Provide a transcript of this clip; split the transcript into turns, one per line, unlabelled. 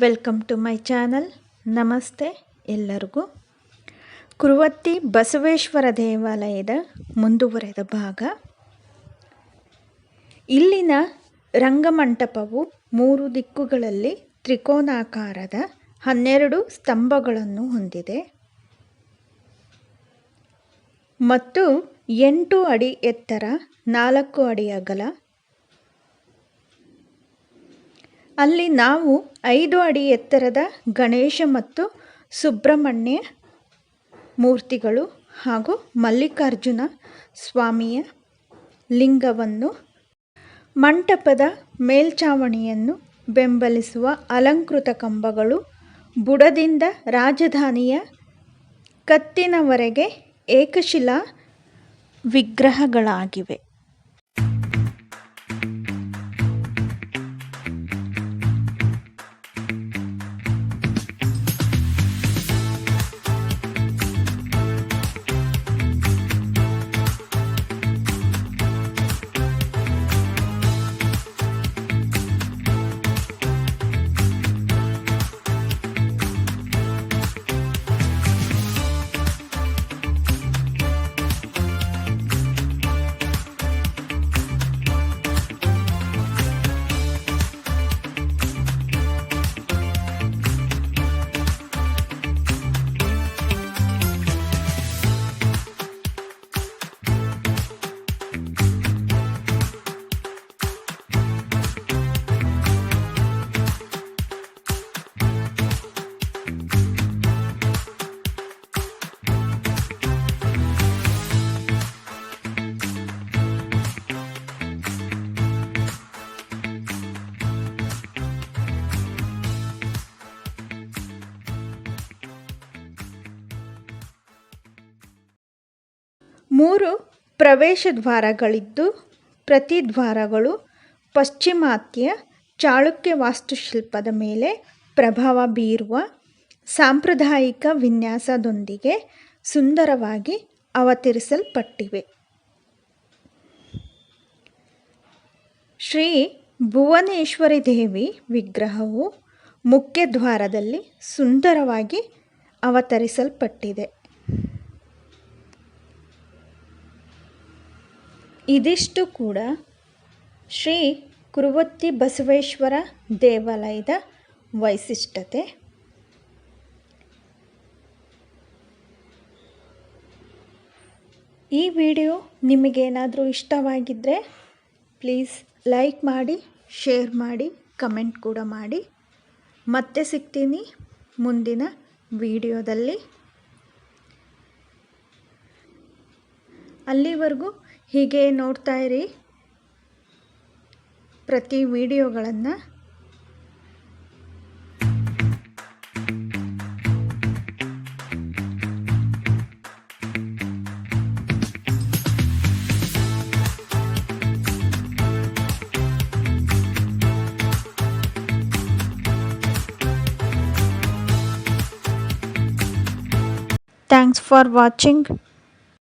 Welcome to my channel ನಮಸ್ತೆ ಎಲ್ಲರಿಗೂ. ಕುರುವತ್ತಿ ಬಸವೇಶ್ವರ ದೇವಾಲಯದ ಮುಂದುವರೆದ ಭಾಗ. ಇಲ್ಲಿನ ರಂಗಮಂಟಪವು ಮೂರು ದಿಕ್ಕುಗಳಲ್ಲಿ ತ್ರಿಕೋನಾಕಾರದ ಹನ್ನೆರಡು ಸ್ತಂಭಗಳನ್ನು ಹೊಂದಿದೆ. ಮತ್ತು ಎಂಟು ಅಡಿ ಎತ್ತರ ನಾಲ್ಕು ಅಡಿ ಅಗಲ ಅಲ್ಲಿ ನಾವು ಐದು ಅಡಿ ಎತ್ತರದ ಗಣೇಶ ಮತ್ತು ಸುಬ್ರಹ್ಮಣ್ಯ ಮೂರ್ತಿಗಳು ಹಾಗೂ ಮಲ್ಲಿಕಾರ್ಜುನ ಸ್ವಾಮಿಯ ಲಿಂಗವನ್ನು ಮಂಟಪದ ಮೇಲ್ಛಾವಣಿಯನ್ನು ಬೆಂಬಲಿಸುವ ಅಲಂಕೃತ ಕಂಬಗಳು ಬುಡದಿಂದ ರಾಜಧಾನಿಯ ಕತ್ತಿನವರೆಗೆ ಏಕಶಿಲಾ ವಿಗ್ರಹಗಳಾಗಿವೆ. ಮೂರು ಪ್ರವೇಶ ದ್ವಾರಗಳಿದ್ದು, ಪ್ರತಿ ದ್ವಾರಗಳು ಪಶ್ಚಿಮಾತ್ಯ ಚಾಳುಕ್ಯ ವಾಸ್ತುಶಿಲ್ಪದ ಮೇಲೆ ಪ್ರಭಾವ ಬೀರುವ ಸಾಂಪ್ರದಾಯಿಕ ವಿನ್ಯಾಸದೊಂದಿಗೆ ಸುಂದರವಾಗಿ ಅವತರಿಸಲ್ಪಟ್ಟಿವೆ. ಶ್ರೀ ಭುವನೇಶ್ವರಿ ದೇವಿ ವಿಗ್ರಹವು ಮುಖ್ಯ ದ್ವಾರದಲ್ಲಿ ಸುಂದರವಾಗಿ ಅವತರಿಸಲ್ಪಟ್ಟಿದೆ. ಇದಿಷ್ಟು ಕೂಡ ಶ್ರೀ ಕುರುವತ್ತಿ ಬಸವೇಶ್ವರ ದೇವಾಲಯದ ವೈಶಿಷ್ಟ್ಯತೆ. ಈ ವಿಡಿಯೋ ನಿಮಗೇನಾದರೂ ಇಷ್ಟವಾಗಿದ್ದರೆ ಪ್ಲೀಸ್ ಲೈಕ್ ಮಾಡಿ, ಶೇರ್ ಮಾಡಿ, ಕಮೆಂಟ್ ಕೂಡ ಮಾಡಿ. ಮತ್ತೆ ಸಿಗ್ತೀನಿ ಮುಂದಿನ ವಿಡಿಯೋದಲ್ಲಿ. ಅಲ್ಲಿವರೆಗೂ ಹೀಗೆ ನೋಡ್ತಾ ಇರಿ. ಪ್ರತಿ ವಿಡಿಯೋಗಳನ್ನು Thanks ಫಾರ್ ವಾಚಿಂಗ್